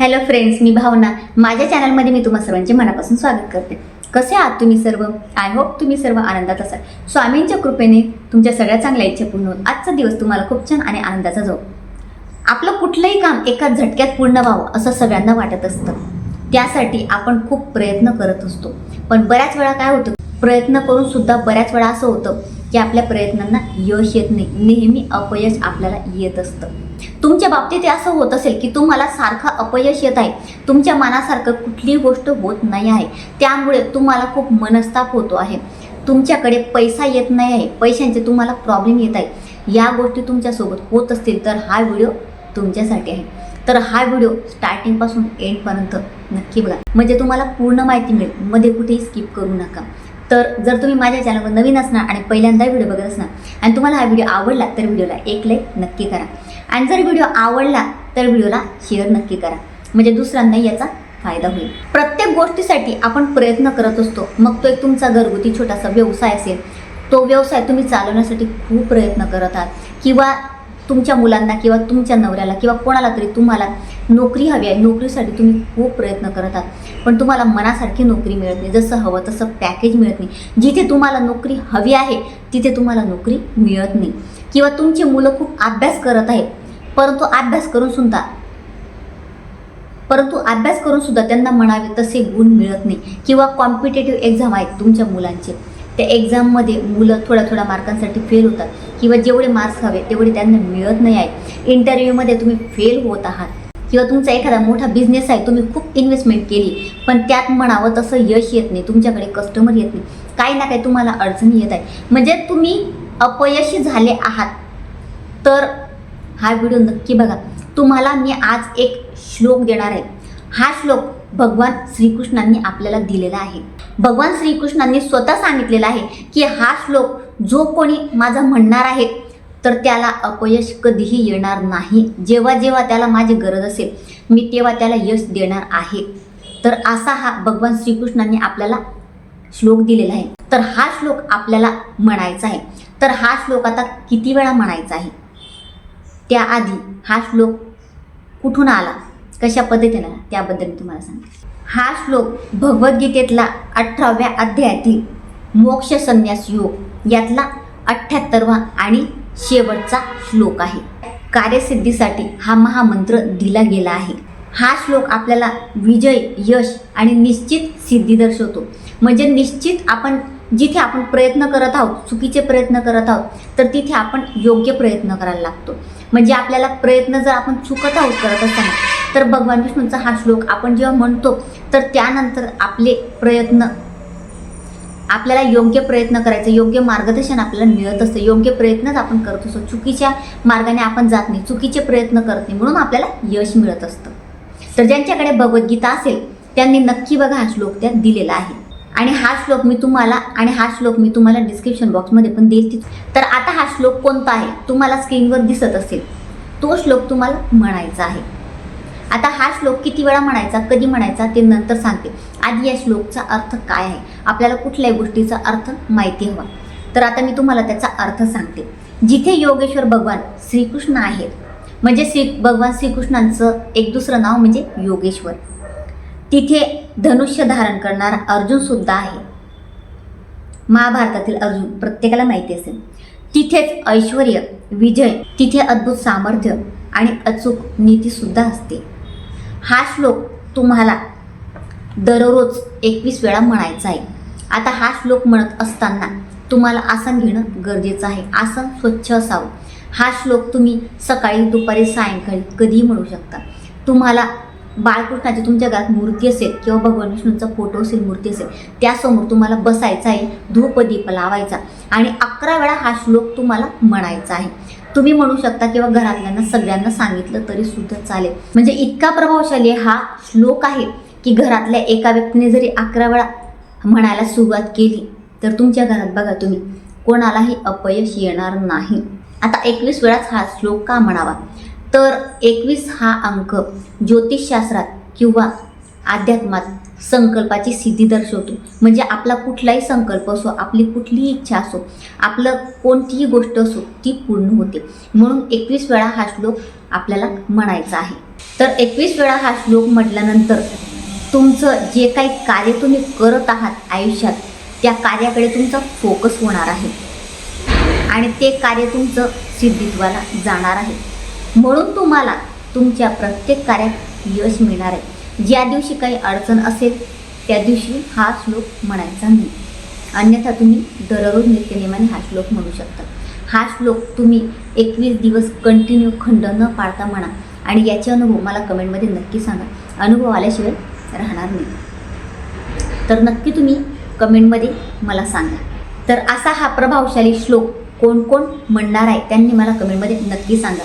Hello friends मी भावना. माझ्या चॅनलमध्ये मी तुम्हा सर्वांचे मनापासून स्वागत करते. कसे आहात तुम्ही सर्व? आय होप तुम्ही सर्व आनंदात असाल. स्वामींच्या कृपेने तुमच्या सगळ्या चांगल्या इच्छा पूर्ण होत आजचा दिवस तुम्हाला खूप छान आणि आनंदाचा जाऊ आपलं कुठलंही काम एका झटक्यात पूर्ण व्हावं असं सगळ्यांना वाटत असतं. त्यासाठी आपण खूप प्रयत्न करत असतो. पण बऱ्याच वेळा काय होतं? प्रयत्न करून सुद्धा बऱ्याच वेळा असं होतं की आपल्या प्रयत्नांना यश येत नाही. नेहमी अपयश आपल्याला येत असतं. तुमच्या बाबतीत असं होत असेल की तुम्हाला सारखं अपयश येत आहे. तुमच्या मनासारखं कुठलीही गोष्ट होत नाही आहे. त्यामुळे तुम्हाला खूप मनस्ताप होतो आहे. तुमच्याकडे पैसा येत नाही आहे. पैशांचे तुम्हाला प्रॉब्लेम येत आहे. या गोष्टी तुमच्यासोबत होत असतील तर हा व्हिडिओ तुमच्यासाठी आहे. तर हा व्हिडिओ स्टार्टिंगपासून एंडपर्यंत नक्की बघा. म्हणजे तुम्हाला पूर्ण माहिती मिळेल. मध्ये कुठेही स्किप करू नका. तर जर तुम्ही माझ्या चॅनलवर नवीन असणार आणि पहिल्यांदा व्हिडिओ बघत असणार आणि तुम्हाला हा व्हिडिओ आवडला तर व्हिडिओला एक लाईक नक्की करा. आणि जर व्हिडिओ आवडला तर व्हिडिओला शेअर नक्की करा. म्हणजे दुसऱ्यांना याचा फायदा होईल. प्रत्येक गोष्टीसाठी आपण प्रयत्न करत असतो. मग तो एक तुमचा घरगुती छोटासा व्यवसाय असेल तो व्यवसाय तुम्ही चालवण्यासाठी खूप प्रयत्न करत आहात. किंवा तुमच्या मुलांना किंवा तुमच्या नवऱ्याला किंवा कोणाला तरी तुम्हाला नोकरी हवी आहे नोकरीसाठी तुम्ही खूप प्रयत्न करत आहात. पण तुम्हाला मनासारखी नोकरी मिळत नाही. जसं हवं तसं पॅकेज मिळत नाही. जिथे तुम्हाला नोकरी हवी आहे तिथे तुम्हाला नोकरी मिळत नाही. किंवा तुमची मुलं खूप अभ्यास करत आहेत परंतु अभ्यास करून सुद्धा परंतु अभ्यास करून सुद्धा त्यांना म्हणावे तसे गुण मिळत नाही. किंवा कॉम्पिटेटिव्ह एक्झाम आहेत तुमच्या मुलांचे. त्या एक्झाममध्ये मुलं थोड्या थोड्या मार्कांसाठी फेल होतात. किंवा जेवढे मार्क्स हवे तेवढे त्यांना मिळत नाही आहे. इंटरव्ह्यूमध्ये तुम्ही फेल होत आहात. किंवा तुमचा एखादा मोठा बिझनेस आहे तुम्ही खूप इन्व्हेस्टमेंट केली पण त्यात म्हणावं तसं यश येत नाही तुमच्याकडे कस्टमर येत नाही. काही ना काही तुम्हाला अडचणी येत आहे म्हणजे तुम्ही अपयशी झाले आहात. तर हा व्हिडिओ नक्की बघा. तुम्हाला मी आज एक श्लोक देणार आहे. हा श्लोक भगवान श्रीकृष्णांनी आपल्याला दिलेला आहे. भगवान श्रीकृष्णांनी स्वतः सांगितलेलं आहे की हा श्लोक जो कोणी माझा म्हणणार आहे तर त्याला अपयश कधीही येणार नाही. जेव्हा जेव्हा त्याला माझी गरज असेल मी तेव्हा त्याला यश देणार आहे. तर असा हा भगवान श्रीकृष्णांनी आपल्याला श्लोक दिलेला आहे. तर हा श्लोक आपल्याला म्हणायचा आहे. तर हा श्लोक आता किती वेळा म्हणायचा आहे? त्याआधी हा श्लोक कुठून आला? कशा पद्धतीनं त्याबद्दल मी तुम्हाला सांगते. हा श्लोक भगवद्गीतेतला अठराव्या अध्यायातील मोक्ष संन्यास योग यातला अठ्ठ्याहत्तरवा आणि शेवटचा श्लोक आहे. कार्यसिद्धीसाठी हा महामंत्र दिला गेला आहे. हा श्लोक आपल्याला विजय यश आणि निश्चित सिद्धी दर्शवतो. म्हणजे निश्चित आपण जिथे आपण प्रयत्न करत आहोत चुकीचे प्रयत्न करत आहोत तर तिथे आपण योग्य प्रयत्न करायला लागतो. म्हणजे आपल्याला प्रयत्न जर आपण चुकत आहोत करत असताना तर भगवान विष्णूंचा हा श्लोक आपण जेव्हा म्हणतो तर त्यानंतर आपले प्रयत्न आपल्याला योग्य प्रयत्न करायचं योग्य मार्गदर्शन आपल्याला मिळत असतं. योग्य प्रयत्नच आपण करत असतो. चुकीच्या मार्गाने आपण जात नाही. चुकीचे प्रयत्न करत नाही. म्हणून आपल्याला यश मिळत असतं. तर ज्यांच्याकडे भगवद्गीता असेल त्यांनी नक्की बघा हा श्लोक त्यात दिलेला आहे. आणि हा श्लोक मी तुम्हाला आणि हा श्लोक मी तुम्हाला डिस्क्रिप्शन बॉक्समध्ये पण देईल तिथे. तर आता हा श्लोक कोणता आहे? तुम्हाला स्क्रीनवर दिसत असेल. तो श्लोक तुम्हाला म्हणायचा आहे. आता हा श्लोक किती वेळा म्हणायचा कधी म्हणायचा ते नंतर सांगते. आधी या श्लोकचा अर्थ काय आहे? आपल्याला कुठल्याही गोष्टीचा अर्थ माहिती हवा. तर आता मी तुम्हाला त्याचा अर्थ सांगते. जिथे योगेश्वर भगवान श्रीकृष्ण आहेत म्हणजे श्री भगवान श्रीकृष्णांचं एक दुसरं नाव म्हणजे योगेश्वर. तिथे धनुष्य धारण करणारा अर्जुन सुद्धा आहे. महाभारतातील अर्जुन प्रत्येकाला माहिती असेल. तिथेच ऐश्वर विजय तिथे अद्भुत सामर्थ्य आणि अचूक नीतीसुद्धा असते. हा श्लोक तुम्हाला दररोज एकवीस वेळा म्हणायचा आहे. आता हा श्लोक म्हणत असताना तुम्हाला आसन घेणं गरजेचं आहे. आसन स्वच्छ असावं. हा श्लोक तुम्ही सकाळी दुपारी सायंकाळी कधीही म्हणू शकता. तुम्हाला बाळकृष्णाची तुमच्या घरात मूर्ती असेल किंवा भगवान विष्णूंचा फोटो असेल मूर्ती असेल त्यासमोर तुम्हाला बसायचं आहे धूपदीप लावायचा आणि अकरा वेळा हा श्लोक तुम्हाला म्हणायचा आहे. तुम्ही म्हणू शकता किंवा घरातल्यांना सगळ्यांना सांगितलं तरी सुद्धा चालेल. म्हणजे इतका प्रभावशाली हा श्लोक आहे की घरातल्या एका व्यक्तीने जरी अकरा वेळा म्हणायला सुरुवात केली तर तुमच्या घरात बघा तुम्ही कोणालाही अपयश येणार नाही. आता एकवीस वेळाच हा श्लोक का म्हणावा? तर एकवीस हा अंक ज्योतिषशास्त्रात किंवा अध्यात्मात संकल्पाची सिद्धी दर्शवतो. म्हणजे आपला कुठलाही संकल्प असो आपली कुठलीही इच्छा असो आपलं कोणतीही गोष्ट असो ती पूर्ण होते. म्हणून एकवीस वेळा हा श्लोक आपल्याला म्हणायचा आहे. तर एकवीस वेळा हा श्लोक म्हटल्यानंतर तुमचं जे काही कार्य तुम्ही करत आहात आयुष्यात त्या कार्याकडे तुमचा फोकस होणार आहे. आणि ते कार्य तुमचं सिद्धित्वाला जाणार आहे. म्हणून तुम्हाला तुमच्या प्रत्येक कार्यात यश मिळणार आहे. ज्या दिवशी काही अडचण असेल त्या दिवशी हा श्लोक म्हणायचा नाही. अन्यथा तुम्ही दररोज नित्यनेमाने हा श्लोक म्हणू शकता. हा श्लोक तुम्ही एकवीस दिवस कंटिन्यू खंड न पाळता म्हणा आणि याचे अनुभव मला कमेंटमध्ये नक्की सांगा. अनुभव आल्याशिवाय राहणार नाही. तर नक्की तुम्ही कमेंटमध्ये मला सांगा. तर असा हा प्रभावशाली श्लोक कोण कोण म्हणणार आहे त्यांनी मला कमेंटमध्ये नक्की सांगा.